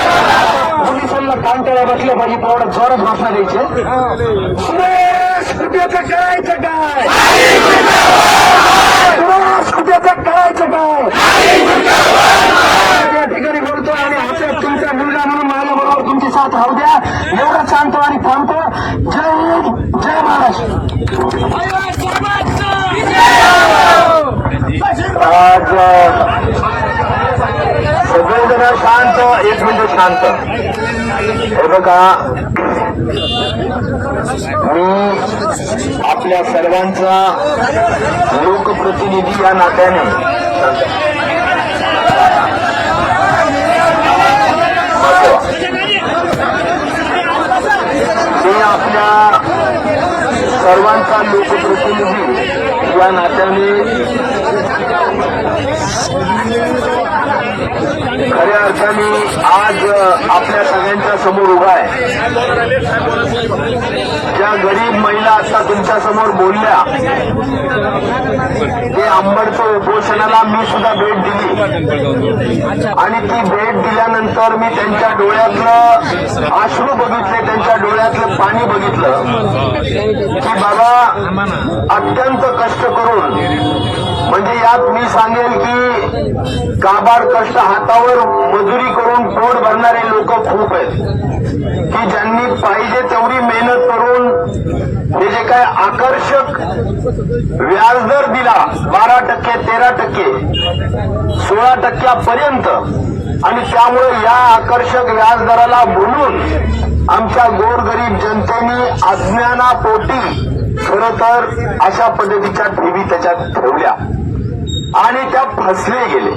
पोलिसांना कांटाळ्या बसल्या पाहिजे तेवढं जोरात भाषण द्यायचे. सुरेश करायचं काय? सुरेश कुठेचं करायचं काय? या ठिकाणी बोलतो आणि असं तुमचा मुलगा म्हणून माझ्या बरोबर तुमची साथ राहू द्या. एवढं सांगतो आणि थांबतो. जय हिंद जय महाराष्ट्र. आज शांत एक मिनिट शांत. हे बघा मी आपल्या सर्वांचा लोकप्रतिनिधी या नात्याने. मी आपल्या सर्वांचा लोकप्रतिनिधी या नात्याने खऱ्या अर्थाने आज आपल्या सगळ्यांच्या समोर उभा आहे. ज्या गरीब महिला आता तुमच्यासमोर बोलल्या ते अंबडचं उपोषणाला मी सुद्धा भेट दिली. आणि ती भेट दिल्यानंतर मी त्यांच्या डोळ्यातलं आश्रू बघितले त्यांच्या डोळ्यातलं पाणी बघितलं. की बाबा अत्यंत कष्ट करून म्हणजे यात मी सांगेल की काबाड कष्ट हातावर मजुरी करून पोट भरणारे लोक खूप आहेत. की ज्यांनी पाहिजे तेवढी मेहनत करून हे जे काय आकर्षक व्याजदर दिला बारा टक्के तेरा टक्के सोळा टक्क्यापर्यंत आणि त्यामुळे या आकर्षक व्याजदराला बोलून आमच्या गोरगरीब जनतेने अज्ञानापोटी खर तर अशा पद्धतीच्या ठेवी त्याच्यात ठेवल्या. आणि त्या फसले गेले.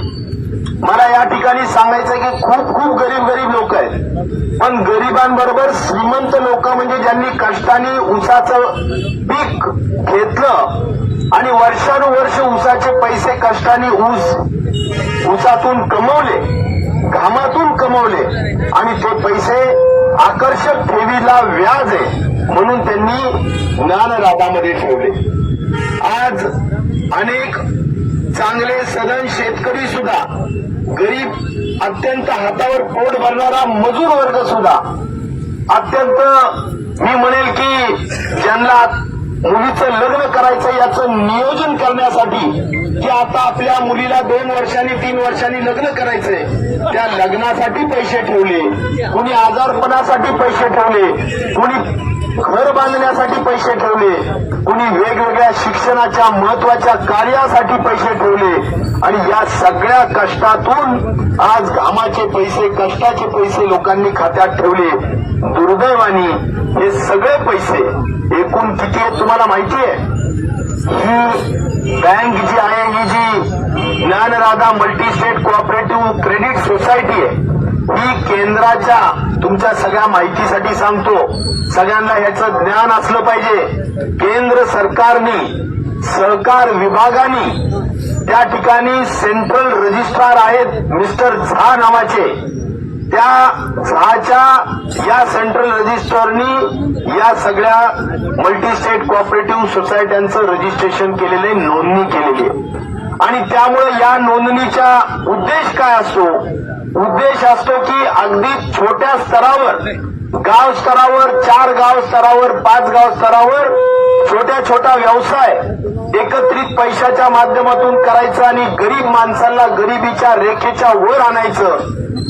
मला या ठिकाणी सांगायचं की खूप खूप गरीब गरीब लोक आहेत. पण गरिबांबरोबर श्रीमंत लोक म्हणजे ज्यांनी कष्टाने उसाचं पीक घेतलं आणि वर्षानुवर्ष उसाचे पैसे कष्टाने ऊस उसातून कमवले घामातून कमवले आणि ते पैसे आकर्षक ठेवीला व्याज आहे म्हणून त्यांनी ज्ञानराधामध्ये ठेवले. आज अनेक चांगले सदन शेतकरी सुद्धा गरीब अत्यंत हातावर पोट भरणारा मजूर वर्ग सुद्धा अत्यंत मी म्हणेल की ज्यांना मुलीचं लग्न करायचं याचं नियोजन करण्यासाठी की आता आपल्या मुलीला दोन वर्षांनी तीन वर्षांनी लग्न करायचंय त्या लग्नासाठी पैसे ठेवले. कुणी आजारपणासाठी पैसे ठेवले. कुणी घर बांधण्यासाठी पैसे ठेवले. कुणी वेगवेगळ्या शिक्षणाच्या महत्त्वाच्या कार्यासाठी पैसे ठेवले. आणि या सगळ्या कष्टातून आज घामाचे पैसे कष्टाचे पैसे लोकांनी खात्यात ठेवले. दुर्दैवानी हे सगळे पैसे एकूण किती आहेत तुम्हाला माहिती आहे? ही बँक जी आहे ही जी Dnyanradha multi state cooperative credit society आहे ही केंद्राच्या तुमच्या सगळ्या माहितीसाठी सांगतो. सगळ्यांना याचं ज्ञान असलं पाहिजे. केंद्र सरकारने सहकार विभागाने त्या ठिकाणी सेंट्रल रजिस्ट्रार आहेत मिस्टर झा नावाचे. त्या झहाच्या या सेंट्रल रजिस्टरनी या सगळ्या मल्टी स्टेट कोऑपरेटिव्ह सोसायट्यांचं रजिस्ट्रेशन केलेले नोंदणी केलेली आहे. आणि त्यामुळे या नोंदणीचा उद्देश काय असतो? उद्देश असतो की अगदी छोट्या स्तरावर गाव स्तरावर चार गाव स्तरावर पाच गाव स्तरावर छोट्या छोटा व्यवसाय एकत्रित पैशाच्या माध्यमातून करायचं आणि गरीब माणसाला गरिबीच्या रेखेच्या वर आणायचं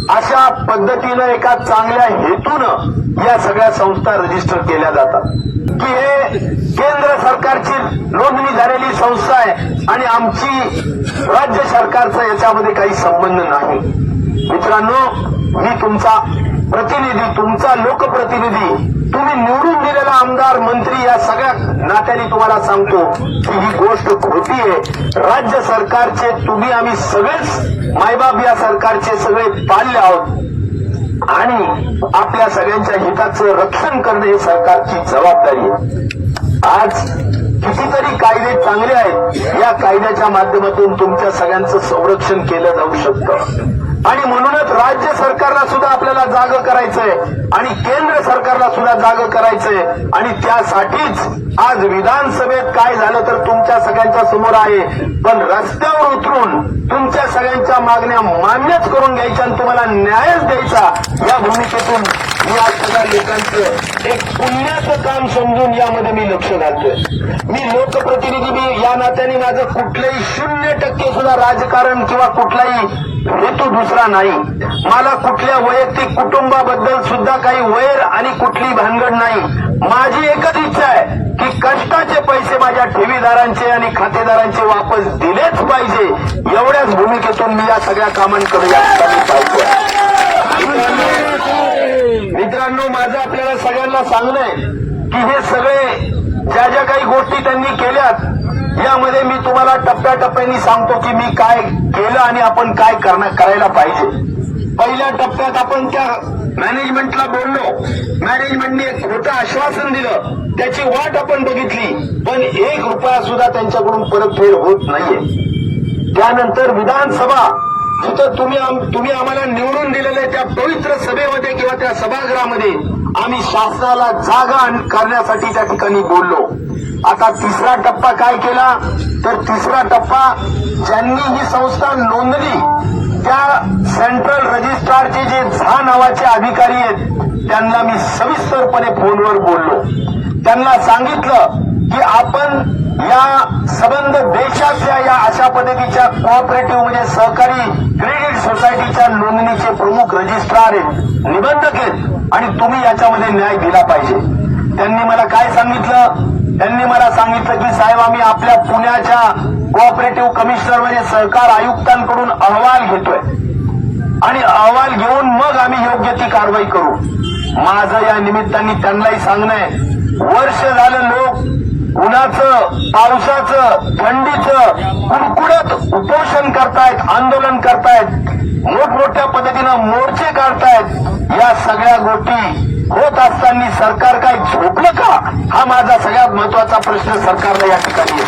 अशा पद्धतीनं एका चांगल्या हेतूनं या सगळ्या संस्था रजिस्टर केल्या जातात. की हे केंद्र सरकारची नोंदणी झालेली संस्था आहे आणि आमची राज्य सरकारचा याच्यामध्ये काही संबंध नाही. मित्रांनो मी तुमचा प्रतिनिधी तुमचा लोकप्रतिनिधी तुम्ही निवडून दिलेला आमदार मंत्री या सगळ्या नात्याने तुम्हाला सांगतो की ही गोष्ट खोटी आहे. राज्य सरकारचे तुम्ही आम्ही सगळेच मायबाप या सरकारचे सगळे पाल्य आहोत. आणि आपल्या सगळ्यांच्या हिताचं रक्षण करणे ही सरकारची जबाबदारी आहे. आज कितीतरी कायदे चांगले आहेत या कायद्याच्या माध्यमातून तुमच्या सगळ्यांचं संरक्षण केलं जाऊ शकतं. आणि म्हणूनच राज्य सरकारला सुद्धा आपल्याला जाग करायचंय आणि केंद्र सरकारला सुद्धा जाग करायचंय. आणि त्यासाठीच आज विधानसभेत काय झालं तर तुमच्या सगळ्यांच्या समोर आहे. पण रस्त्यावर उतरून तुमच्या सगळ्यांच्या मागण्या मान्यच करून घ्यायच्या आणि तुम्हाला न्यायच द्यायचा या भूमिकेतून या सगळ्या लोकांचं एक पुण्याचं काम समजून यामध्ये मी लक्ष घालतोय. मी लोकप्रतिनिधी मी या नात्याने माझं कुठलंही शून्य टक्के सुद्धा राजकारण किंवा कुठलाही हेतू दुसरा नाही. मला कुठल्या वैयक्तिक कुटुंबाबद्दल सुद्धा काही वैर आणि कुठली भानगड नाही. माझी एकच इच्छा आहे की कष्टाचे पैसे माझ्या ठेवीदारांचे आणि खातेदारांचे वापस दिलेच पाहिजे. एवढ्याच भूमिकेतून मी या सगळ्या कामांकडे या ठिकाणी पाहतोय. मित्रांनो माझं आपल्याला सगळ्यांना सांगणं आहे की हे सगळे ज्या ज्या काही गोष्टी त्यांनी केल्यात यामध्ये मी तुम्हाला टप्प्याटप्प्याने सांगतो की मी काय केलं आणि आपण काय करायला पाहिजे. पहिल्या टप्प्यात आपण त्या मॅनेजमेंटला बोललो. मॅनेजमेंटने एक खोटं आश्वासन दिलं. त्याची वाट आपण बघितली. पण एक रुपया सुद्धा त्यांच्याकडून परतफेड होत नाहीये. त्यानंतर विधानसभा तर तुम्ही तुम्ही आम्हाला निवडून दिलेल्या त्या पवित्र सभेमध्ये किंवा त्या सभागृहामध्ये आम्ही शासनाला जागा करण्यासाठी त्या ठिकाणी बोललो. आता तिसरा टप्पा काय केला? तर तिसरा टप्पा ज्यांनी ही संस्था नोंदली त्या सेंट्रल रजिस्ट्रारचे जे झा नावाचे अधिकारी आहेत त्यांना मी सविस्तरपणे फोनवर बोललो. त्यांना सांगितलं की आपण या संबंध देशातल्या या अशा पद्धतीच्या कोऑपरेटिव्ह म्हणजे सहकारी क्रेडिट सोसायटीच्या नोंदणीचे प्रमुख रजिस्ट्रार आहेत निबंधक आहेत आणि तुम्ही याच्यामध्ये न्याय दिला पाहिजे. त्यांनी मला काय सांगितलं? त्यांनी मला सांगितलं की साहेब आम्ही आपल्या पुण्याच्या कोऑपरेटिव्ह कमिशनर म्हणजे सहकार आयुक्तांकडून अहवाल घेतोय. आणि अहवाल घेऊन मग आम्ही योग्य ती कारवाई करू. माझं या निमित्ताने त्यांनाही सांगणं आहे. वर्ष झालं लोक उन्हाचं पावसाचं थंडीचं कुडकुडत उपोषण करतायत आंदोलन करतायत मोठमोठ्या पद्धतीनं मोर्चे काढतायत. या सगळ्या गोष्टी होत असताना सरकार काय झोपलं का? हा माझा सगळ्यात महत्त्वाचा प्रश्न सरकारला या ठिकाणी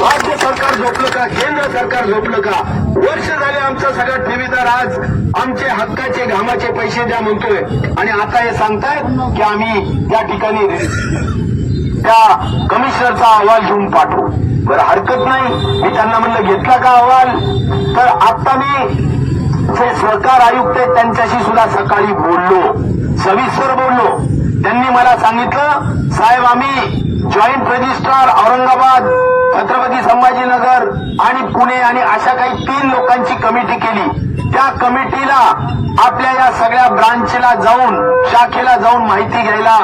राज्य सरकार झोपलं का? केंद्र सरकार झोपलं का? वर्ष झाले आमचा सगळा ठेवीदार आज आमचे हक्काचे घामाचे पैसे द्या म्हणतोय. आणि आता हे सांगतायत की आम्ही त्या ठिकाणी त्या कमिशनरचा अहवाल घेऊन पाठवू. बरं हरकत नाही. मी त्यांना म्हणलं घेतला का अहवाल? तर आता मी जे सरकार आयुक्त आहेत त्यांच्याशी सुद्धा सकाळी बोललो. सविस्तर बोललो. त्यांनी मला सांगितलं साहेब आम्ही जॉईंट रजिस्ट्रार औरंगाबाद छत्रपती संभाजीनगर आणि पुणे आणि अशा काही तीन लोकांची कमिटी केली. त्या कमिटीला आपल्या या सगळ्या ब्रांचला जाऊन शाखेला जाऊन माहिती घ्यायला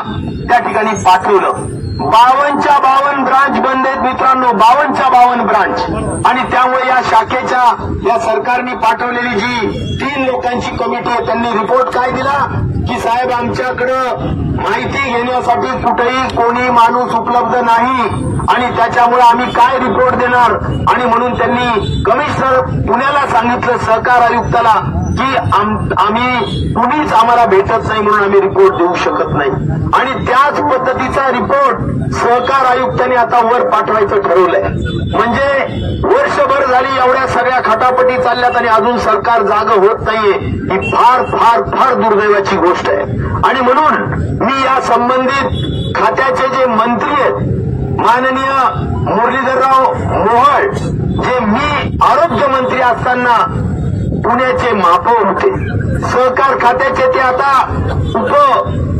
त्या ठिकाणी पाठवलं. बावनच्या बावन ब्रांच बंद आहेत मित्रांनो बावनच्या बावन ब्रांच. आणि त्यामुळे या शाखेच्या या सरकारने पाठवलेली जी तीन लोकांची कमिटी आहे त्यांनी रिपोर्ट काय दिला? की साहेब आमच्याकडं माहिती घेण्यासाठी कुठेही कोणी माणूस उपलब्ध नाही. आणि त्याच्यामुळे आम्ही काय रिपोर्ट देणार? आणि म्हणून त्यांनी कमिशनर पुण्याला सांगितलं सहकार आयुक्ताला. की आम्ही कुणीच आम्हाला भेटत नाही म्हणून आम्ही रिपोर्ट देऊ शकत नाही. आणि त्याच पद्धतीचा रिपोर्ट सहकार आयुक्तांनी आता वर पाठवायचं ठरवलंय. म्हणजे वर्षभर झाली एवढ्या सगळ्या खटापटी चालल्यात आणि अजून सरकार जाग होत नाहीये ही फार फार फार दुर्दैवाची गोष्ट आहे. आणि म्हणून मी या संबंधित खात्याचे जे मंत्री आहेत माननीय मुरलीधरराव मोहळ जे मी आरोग्य मंत्री असताना पुण्याचे महापौर होते. सहकार खात्याचे ते आता उप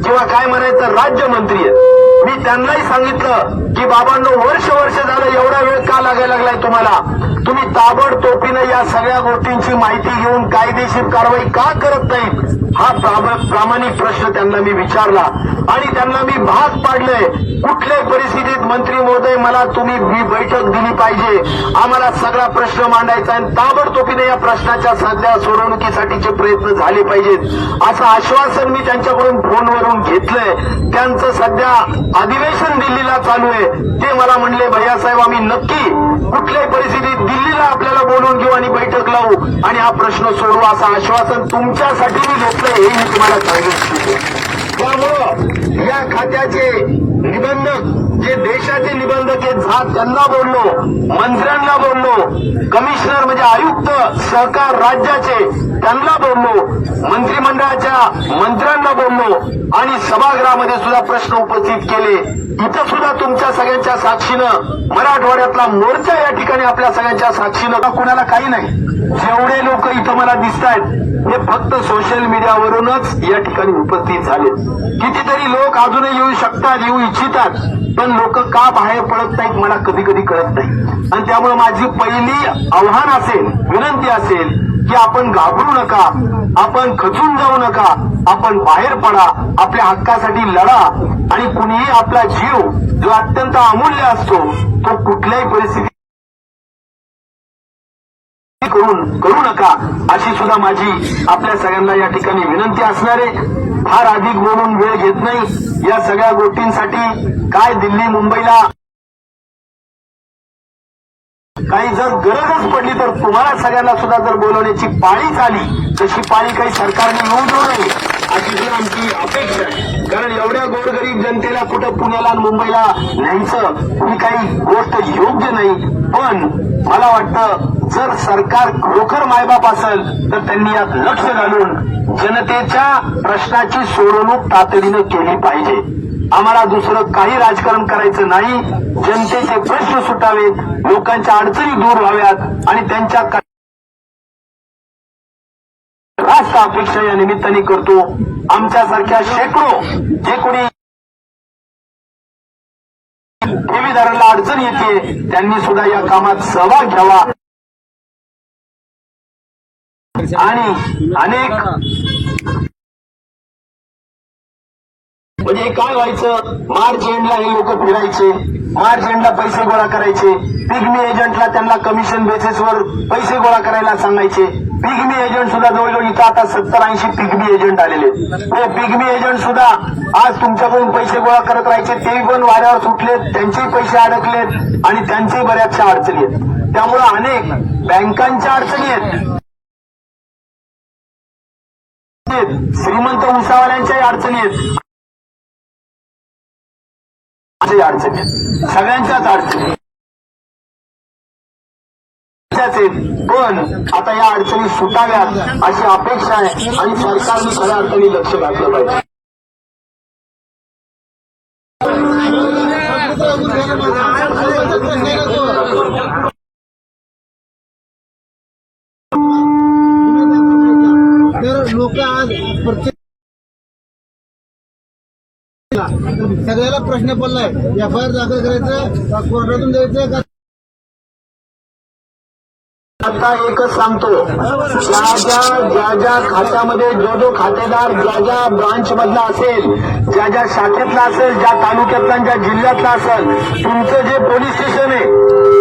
किंवा काय म्हणायचं राज्यमंत्री आहेत. मी त्यांनाही सांगितलं की बाबांनो वर्ष वर्ष झालं एवढा वेळ का लागायला लागलाय तुम्हाला? तुम्ही ताबडतोबीनं या सगळ्या गोष्टींची माहिती घेऊन कायदेशीर कारवाई का करत नाही हा प्रामाणिक प्रश्न त्यांना मी विचारला. आणि त्यांना मी भाग पाडले. कुठल्याही परिस्थितीत मंत्री महोदय मला तुम्ही बैठक दिली पाहिजे. आम्हाला सगळा प्रश्न मांडायचा आणि ताबडतोबीने या प्रश्नाच्या सध्या सोडवणुकीसाठीचे प्रयत्न झाले पाहिजेत. असं आश्वासन मी त्यांच्याकडून फोनवरून घेतलंय. त्यांचं सध्या अधिवेशन दिल्लीला चालू आहे. ते मला म्हणले भैयासाहेब आम्ही नक्की कुठल्याही परिस्थितीत दिल्लीला आपल्याला बोलवून घेऊ आणि बैठक लावू. आणि हा प्रश्न सोडवू असं आश्वासन तुमच्यासाठी मी घेतलंय हे मी तुम्हाला सांगू इच्छितो त्यामुळं या खात्याचे निबंधक जे देशाचे निबंधक आहेत झा त्यांना बोललो मंत्र्यांना बोललो कमिशनर म्हणजे आयुक्त सहकार राज्याचे त्यांना बोललो मंत्रिमंडळाच्या मंत्र्यांना बोललो आणि सभागृहामध्ये सुद्धा प्रश्न उपस्थित केले. इथं सुद्धा तुमच्या सगळ्यांच्या साक्षीनं मराठवाड्यातला मोर्चा या ठिकाणी आपल्या सगळ्यांच्या साक्षीनं. का कुणाला काही नाही. जेवढे लोक इथं मला दिसत आहेत हे फक्त सोशल मीडियावरूनच या ठिकाणी उपस्थित झाले कितीतरी लोक अजूनही येऊ शकतात येऊ इच्छितात पण लोक का बाहेर पडत नाहीत मला कधी कधी कळत नाही. आणि त्यामुळे माझी पहिली आव्हान असेल विनंती असेल की आपण घाबरू नका आपण खचून जाऊ नका आपण बाहेर पडा आपल्या हक्कासाठी लढा आणि कुणीही आपला जीव जो अत्यंत अमूल्य असतो तो कुठल्याही परिस्थितीत करून करू नका अशी सुद्धा माझी आपल्या सगळ्यांना या ठिकाणी विनंती असणार आहे फार अधिक बोलून वेळ घेत नाही. या सगळ्या गोष्टींसाठी काय दिल्ली मुंबईला काही जर गरजच पडली तर तुम्हाला सगळ्यांना सुद्धा जर बोलवण्याची पाळीच आली तशी पाळी काही सरकारने येऊ देऊ नये अशी सुद्धा आमची अपेक्षा आहे. कारण एवढ्या गोरगरीब जनतेला कुठं पुण्याला आणि मुंबईला न्यायचं ही काही गोष्ट योग्य नाही. पण मला वाटतं जर सरकार खरोखर मायबाप असेल तर त्यांनी यात लक्ष घालून जनतेच्या प्रश्नाची सोडवणूक तातडीनं केली पाहिजे. आम्हाला दुसरं काही राजकारण करायचं नाही. जनतेचे प्रश्न सुटावेत लोकांच्या अडचणी दूर व्हाव्यात आणि त्यांच्या रास्त अपेक्षा या निमित्ताने करतो. आमच्यासारख्या शेकडो जे कोणी ठेवीदारांना अडचण येते त्यांनी सुद्धा या कामात सहभाग घ्यावा. आणि अनेक म्हणजे काय व्हायचं? मार्च एंडला हे लोक फिरायचे. मार्च एंडला पैसे गोळा करायचे. पिगमी एजंटला त्यांना कमिशन बेसिसवर पैसे गोळा करायला सांगायचे. पिगमी एजंट सुद्धा जवळजवळ इथं आता सत्तर ऐंशी पिगमी एजंट आलेले हे पिगमी एजंट सुद्धा आज तुमच्याकडून पैसे गोळा करत राहायचे. ते पण वाऱ्यावर सुटलेत त्यांचेही पैसे अडकलेत आणि त्यांच्याही बऱ्याचशा अडचणी आहेत. त्यामुळे अनेक बँकांच्या अडचणी आहेत. श्रीमंत उसावाल्यांच्याही अडचणी आहेत. अडचणी सगळ्यांच्याच अडचणी आहेत. पण आता या अडचणी सुटाव्यात अशी अपेक्षा आहे आणि सरकारने खऱ्या अडचणी लक्ष घातलं पाहिजे तर लोक आज प्रत्येक सगळ्याला प्रश्न पडलाय. एफ आय आर दाखल करायचं कोर्टातून द्यायचं का आता एकच सांगतो. ज्या ज्या ज्या ज्या खात्यामध्ये जो जो खातेदार ज्या ज्या ब्रांच मधला असेल ज्या ज्या शाखेतला असेल ज्या तालुक्यातला ज्या जिल्ह्यातला असेल तुमचं जे पोलीस स्टेशन आहे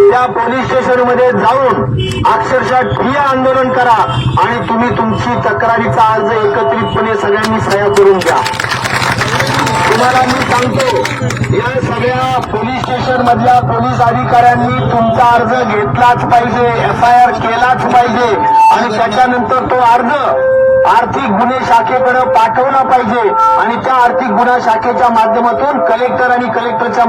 त्या पोलीस स्टेशनमध्ये जाऊन अक्षरशः ठिय्या आंदोलन करा आणि तुम्ही तुमची तक्रारीचा अर्ज एकत्रितपणे सगळ्यांनी सह्या करून द्या तुम्हाला मी सांगतो या सगळ्या पोलीस स्टेशन मधल्या पोलीस अधिकाऱ्यांनी तुमचा अर्ज घेतलाच पाहिजे एफ आय आर केलाच पाहिजे आणि त्याच्यानंतर तो अर्ज आर्थिक गुन्हे शाखेकडे पाठवला पाहिजे आणि त्या आर्थिक गुन्हा शाखेच्या माध्यमातून कलेक्टर आणि कलेक्टरच्या